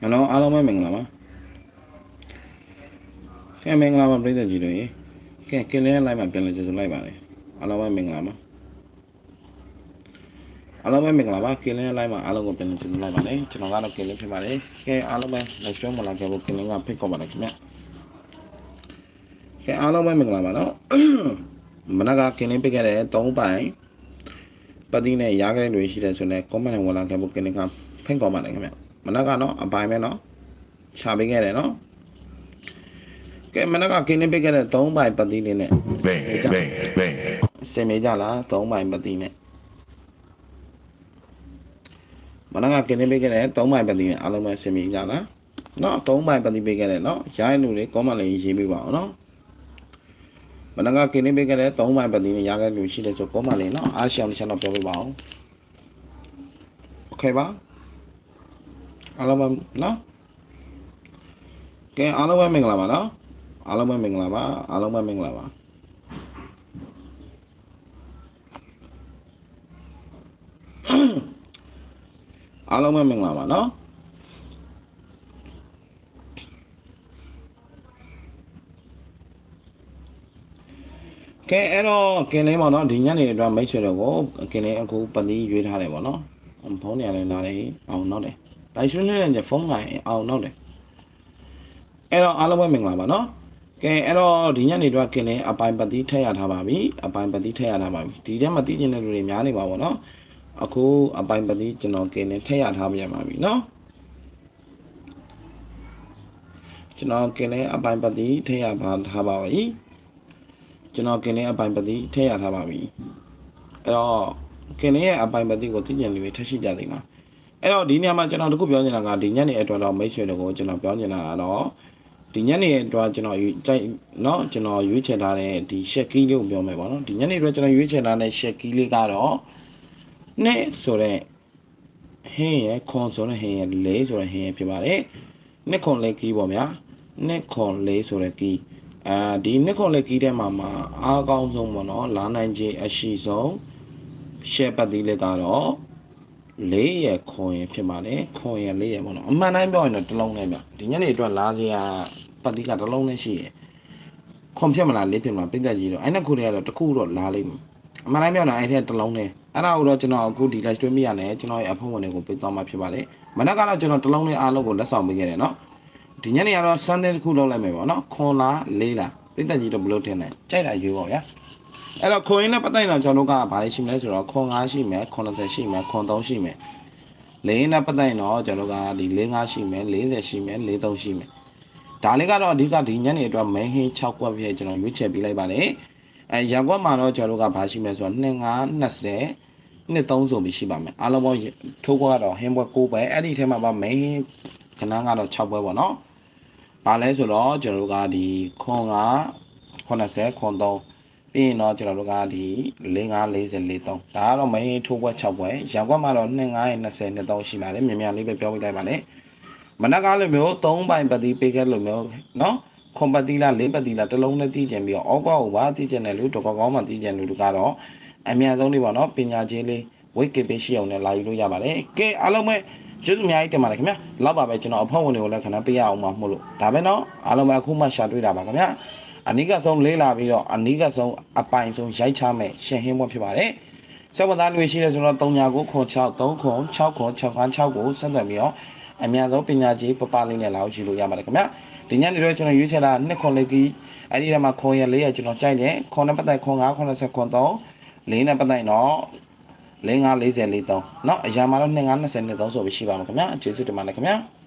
ဟယ်လိုအားလုံးပဲမင်္ဂလာပါကဲမင်္ဂလာပါပြည်သက်ကြီးတို့ရေကဲကင်းလေးလိုက်မှပြန်လဲကျေးဇူးလိုက်ပါတယ်အားလုံးပဲမင်္ဂလာပါအားလုံးပဲမင်္ဂလာပါကင်းလေးလိုက်မှအားလုံးကိုပြန်လဲကျေးဇူးလိုက်ပါတယ်ကျွန်တော်ကတော့ကင်းလေးဖြစ်ပါတယ်ကဲအားလုံးပဲလက်ရှုံးမလာခဲ့ဘူးကင်းလေးကဖိတ်ခေါ်ပါတယ်ခင်ဗျကဲအားလုံးပဲမင်္ဂလာပါနော်မနက်ကကင်းလေးပြခဲ့တဲ့၃ပိုင်ပတိနဲ့ရားကလေးတွေရှိတယ်ဆိုတော့ comment နဲ့ဝင်လာခဲ့ဘူးကင်းလေးကဖိတ်ခေါ်ပါတယ်ခင်ဗျ မနက်ကတော့အပိုင်ပဲနော်ချပေးခဲ့တယ်နော်ကဲမနက်ကကင်းနေပေးခဲ့တဲ့၃ပိုင်ပတိလေးနဲ့ Bang, bang, bang. စင်မေးကြလား၃ပိုင်ပတိနဲ့မနက်ကကင်းနေပေးခဲ့တဲ့၃ပိုင်ပတိနဲ့အားလုံးပဲစင်မေးကြလားနော်၃ပိုင်ပတိပေးခဲ့တယ်နော်ရိုင်းလူတွေ comment လေးရေးပေးပါအောင်နော်မနက်ကကင်းနေပေးခဲ့တဲ့၃ပိုင်ပတိနဲ့ရခဲ့လူရှိတယ်ဆို comment လေးနော်အားရှောင်းတစ်ချက်တော့ပြောပေးပါအောင်โอเคပါ အားလုံးပဲနော်ကဲအားလုံးပဲမင်္ဂလာပါနော်အားလုံးပဲမင်္ဂလာပါအားလုံးပဲမင်္ဂလာပါအားလုံးပဲမင်္ဂလာပါနော်ကဲအဲ့တော့ကင်းလေးပေါ့နော်ဒီညနေအတွက်မိတ်ဆွေတို့ကိုကင်းလေးအခုပတိရွေးထားတယ်ပေါ့နော်ဖုန်းနေရာလည်းလာတယ်အောင်နောက်တယ် လိုက်ဆွေးနွေးတဲ့ဖုန်းလိုင်းအောင်နောက်တယ်အဲ့တော့အားလုံးပဲမင်္ဂလာပါနော်ကဲအဲ့တော့ဒီညနေတော့ကင်းနေအပိုင်ပတိထည့်ရထားပါပြီအပိုင်ပတိထည့်ရထားပါပြီဒီထဲမှာသိကျင်တဲ့လူတွေများနေပါဘောနော်အခုအပိုင်ပတိကျွန်တော်ကင်းနေထည့်ရထားပြန်ပါပြီနော်ကျွန်တော်ကင်းနေအပိုင်ပတိထည့်ရပါထားပါပြီကျွန်တော်ကင်းနေအပိုင်ပတိထည့်ရထားပါပြီအဲ့တော့ကင်းနေရဲ့အပိုင်ပတိကိုသိကျင်လူတွေထည့်ရှိကြသေးလား အဲ့တော့ဒီနေရာမှာကျွန်တော်တခုပြောနေတာကဒီညနေအတွက်တော့မိတ်ဆွေတွေကိုကျွန်တော်ပြောနေတာကတော့ဒီညနေအတွက်ကျွန်တော်ယူကြိုက်เนาะကျွန်တော်ရွေးချယ်ထားတဲ့ဒီရှက်ကီးလေးကိုပြောမယ်ပေါ့နော်ဒီညနေအတွက်ကျွန်တော်ရွေးချယ်ထားတဲ့ရှက်ကီးလေးကတော့နဲ့ဆိုတဲ့ဟင်းရယ်ခွန်ဆိုတဲ့ဟင်းရယ်လေးဆိုတဲ့ဟင်းရယ်ဖြစ်ပါတယ်နှစ်ခွန်လေးကီးပေါ့ဗျာနှစ်ခွန်လေးဆိုတဲ့ကီးအာဒီနှစ်ခွန်လေးကီးထဲမှာမှာအားကောင်းဆုံးပေါ့နော်လာနိုင်ခြင်းအရှိဆုံးရှက်ပတ်သီးလေးကတော့ လေးရခွန်ရဖြစ်ပါတယ်ခွန်ရလေးရပေါ့နော်အမှန်တိုင်းပြောရင်တော့တစ်လုံးနဲ့ပြဒီညနေအတွက်လာစရာပတ်တိကတစ်လုံးနဲ့ရှိရခွန်ဖြစ်မလားလေးဖြစ်မလားပြည့်တဲ့ကြီးတော့အဲ့နှစ်ခုတွေကတော့တစ်ခုတော့လာလိမ့်မယ်အမှန်တိုင်းပြောရင်အဲ့ထက်တစ်လုံးနဲ့အဲ့ဒါကိုတော့ကျွန်တော်အခုဒီ live stream ရနေကျွန်တော်ရဲ့အဖုံးဝင်တွေကိုပေးသွားမှာဖြစ်ပါတယ်မနက်ကတော့ကျွန်တော်တစ်လုံးနဲ့အားလုံးကိုလက်ဆောင်ပေးခဲ့တယ်နော်ဒီညနေကတော့ Sunday တစ်ခုလောက်လိုက်မယ်ပေါ့နော်ခွန်လားလေးလား ပြည့်တဲ့ကြီးတော့ဘယ်လိုထင်လဲကြိုက်တာရွေးပါဗျာအဲ့တော့ခွန်ရင်းနဲ့ပတ်သက်ရင်တော့ကျွန်တော်တို့ကဘာလဲရှိမလဲဆိုတော့ခွန်5ရှိမယ်ခွန်30ရှိမယ်ခွန်3ရှိမယ်လေးရင်းနဲ့ပတ်သက်ရင်တော့ကျွန်တော်တို့ကဒီ55ရှိမယ်40ရှိမယ်43ရှိမယ်ဒါလေးကတော့အဓိကဒီညနေအတွက် main ဟင်း6ကွက်ပြည့်ကျွန်တော်ရွေးချယ်ပေးလိုက်ပါတယ်အဲရန်ကွက်မှာတော့ကျွန်တော်တို့ကဘာရှိမလဲဆိုတော့25 20နှစ်3ဆိုပြီးရှိပါမယ်အားလုံးပေါင်းထိုးကွက်ကတော့ဟင်းဘွက်6ပဲအဲ့ဒီထဲမှာပါ main ဟင်းခဏကတော့6ပွဲပေါ့နော် ဘာလဲဆိုတော့ကျွန်တော်တို့ကဒီခွန်က80ခွန်3 ပြီးရင်တော့ကျွန်တော်တို့ကဒီ4540 43ဒါကတော့မင်းထိုးပွဲ6ပွဲရန်ကွက်မှာတော့2920 23ရှိပါတယ်မြန်မြန်လေးပဲပြောပြလိုက်ပါနဲ့မနက်ကလည်းမျိုး3ပိုင်ပတိပေးခဲ့လို့မျိုးเนาะခွန်ပတိလား၄ပတိလားတစ်လုံးနဲ့တည်ကျင်ပြီးတော့ဩကွာဟိုပါတည်ကျင်တယ်လို့တော့ကောင်းမှတည်ကျင်လို့ကတော့အများဆုံးလေးပေါ့နော်ပညာချင်းလေးဝိတ်ကေပေးရှိအောင်လည်းလာယူလို့ရပါတယ်ကဲအားလုံးပဲ ကျေးဇူးအများကြီးတင်ပါတယ်ခင်ဗျာလောက်ပါပဲကျွန်တော်အဖွဲ့ဝင်တွေကိုလည်းခဏပေးရအောင်မှမို့လို့ဒါပဲနော်အားလုံးပဲအခုမှရှာတွေ့တာပါခင်ဗျာအနိကဆုံးလေးလာပြီးတော့အနိကဆုံးအပိုင်ဆုံးရိုက်ချမဲ့ရှင်ဟင်းဘွတ်ဖြစ်ပါတယ်ဆောက်ပသားလူရှိတယ်ဆိုတော့3963 3669 696ဆက်သွယ်ပြီးတော့အများဆုံးပညာကြီးပပလေးနဲ့လာအောင်ရှိလို့ရပါတယ်ခင်ဗျာဒီညနေတော့ကျွန်တော်ရွေးချယ်တာနှစ်ခွန်လေးကြီးအဲ့ဒီထဲမှာခွန်ရလေးရကျွန်တော်ကြိုက်တယ်ခွန်နဲ့ပတ်သက်ခွန်9 83လင်းနဲ့ပတ်သက်တော့ 4540 43เนาะအရာမှာတော့2520 23ဆိုပြီးရှိပါမှာခင်ဗျ။ကျေးဇူးတင်ပါတယ်ခင်ဗျ။